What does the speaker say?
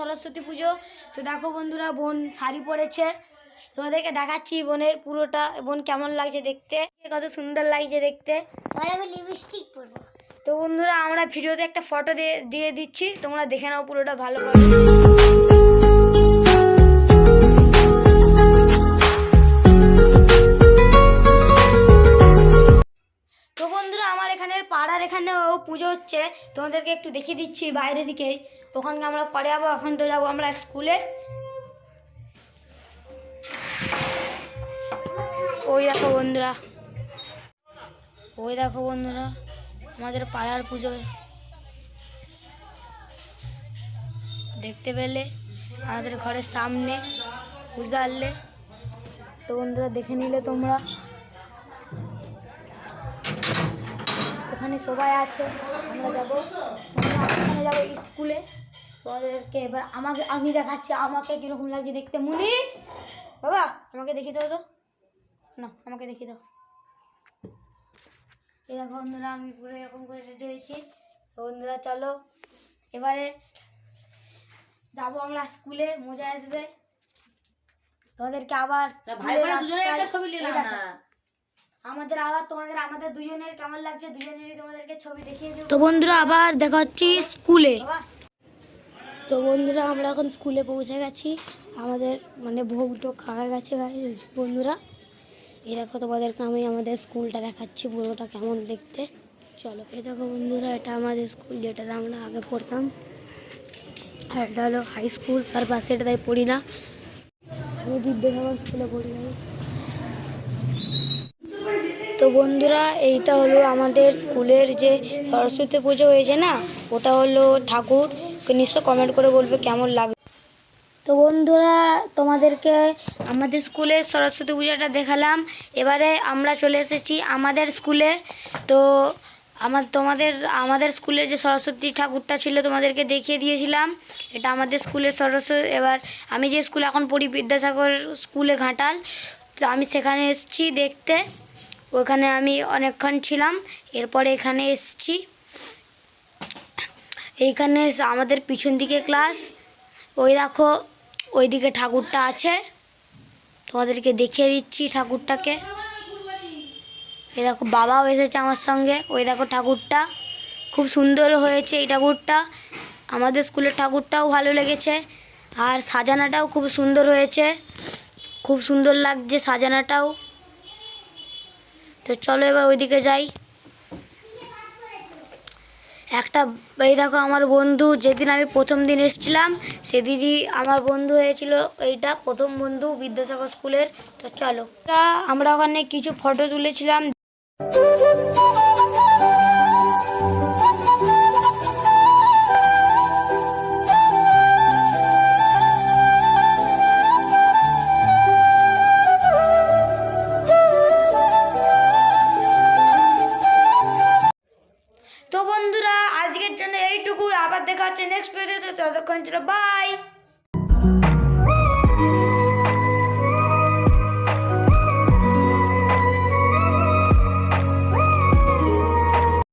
সরস্বতী পুজো। তো দেখো বন্ধুরা বোন শাড়ি পরেছে। তোমাদেরকে দেখাচ্ছি বোনের পুরোটা বোন কেমন লাগছে দেখতে। কত সুন্দর লাগছে দেখতে। আমি লিপস্টিক পরবো। তো বন্ধুরা আমরা ভিডিওতে একটা ফটো দিয়ে দিয়ে দিচ্ছি। তোমরা দেখে নাও পুরোটা ভালো করে। এখানেও পুজো হচ্ছে, তোমাদেরকে একটু দেখিয়ে দিচ্ছি বাইরে দিকে। ওখানকে আমরা পরে যাব, এখন তো যাব আমরা স্কুলে ওই দেখো বন্ধুরা। ওই দেখো বন্ধুরা, আমাদের পাড়ার পুজো। দেখতে পেলে আমাদের ঘরের সামনে, বুঝতে পারলে? তো বন্ধুরা, দেখে নিলে তোমরা। ওখানে সবাই আছে আমরা যাব। ওখানে যাব স্কুলে তোমাদেরকে এবার আমাকে আমি দেখাচ্ছি আমাকে কীরকম লাগছে দেখতে। মুনি বাবা আমাকে দেখিয়ে দাও তো। না আমাকে দেখিয়ে দাও। এই দেখো বন্ধুরা আমি পুরো এরকম করে রেডি হয়েছি। তো বন্ধুরা চলো। এবারে যাব আমরা স্কুলে মজা আসবে। তোমাদেরকে আবার ভাই বোনের দুজনে একটা ছবি নিলাম না? আমাদের আবার তোমাদের আমাদের দুজনের কেমন লাগছে? দুজনেরই তোমাদেরকে ছবি দেখিয়ে দেবো। তো বন্ধুরা আবার দেখা হচ্ছে স্কুলে। তো বন্ধুরা আমরা এখন স্কুলে পৌঁছে গেছি। আমাদের মানে ভোগ টোগ খাওয়া গেছে বন্ধুরা। এই দেখো তোমাদেরকে আমি আমাদের স্কুলটা দেখাচ্ছি পুরোটা কেমন দেখতে। চলো এই দেখো বন্ধুরা এটা আমাদের স্কুল যেটাতে আমরা আগে পড়তাম। আর এটা হলো হাই স্কুল তার পাশে এটা তাই পড়ি না। আমি বিদ্যাসাগর স্কুলে পড়ি guys। তো বন্ধুরা, এইটা হলো আমাদের স্কুলের যে সরস্বতী পুজো হয়েছে না, ওটা হলো ঠাকুর। নিশ্চয় কমেন্ট করে বলবে কেমন লাগে তো বন্ধুরা, তোমাদেরকে আমাদের স্কুলে সরস্বতী পূজাটা দেখালাম। এবারে আমরা চলে এসেছি আমাদের স্কুলে। তো আমার, তোমাদের, আমাদের স্কুলে যে সরস্বতী ঠাকুরটা ছিল, তোমাদেরকে দেখিয়ে দিয়েছিলাম। এটা আমাদের স্কুলের সরস্বতী, এবার আমি যে স্কুলে এখন পড়ি বিদ্যাসাগর স্কুলে ঘাটাল, তো আমি সেখানে এসেছি দেখতে। ওখানে আমি অনেকক্ষণ ছিলাম, এরপরে এখানে এসেছি। এইখানে আমাদের পিছন দিকে ক্লাস ওই দেখো, ওইদিকে ঠাকুরটা আছে। তোমাদেরকে দেখিয়ে দিচ্ছি ঠাকুরটাকে। এই দেখো, বাবাও এসেছে আমার সঙ্গে। ওই দেখো ঠাকুরটা। খুব সুন্দর হয়েছে এই ঠাকুরটা। আমাদের স্কুলের ঠাকুরটাও ভালো লেগেছে। আর সাজানাটাও খুব সুন্দর হয়েছে। খুব সুন্দর লাগছে সাজানাটাও। তো চলো এবার ওইদিকে যাই। একটা, এই দেখো আমার বন্ধু, যেদিন আমি প্রথম দিন এসেছিলাম, সেদিনই আমার বন্ধু হয়েছিল এইটা, প্রথম বন্ধু বিদ্যাসাগর স্কুলের। তো চলো। আমরা ওখানে কিছু ফটো তুলেছিলাম বন্ধুরা আজকের জন্য এইটুকু আবার দেখা হচ্ছে নেক্সট ভিডিওতে ততক্ষণ ছিল বাই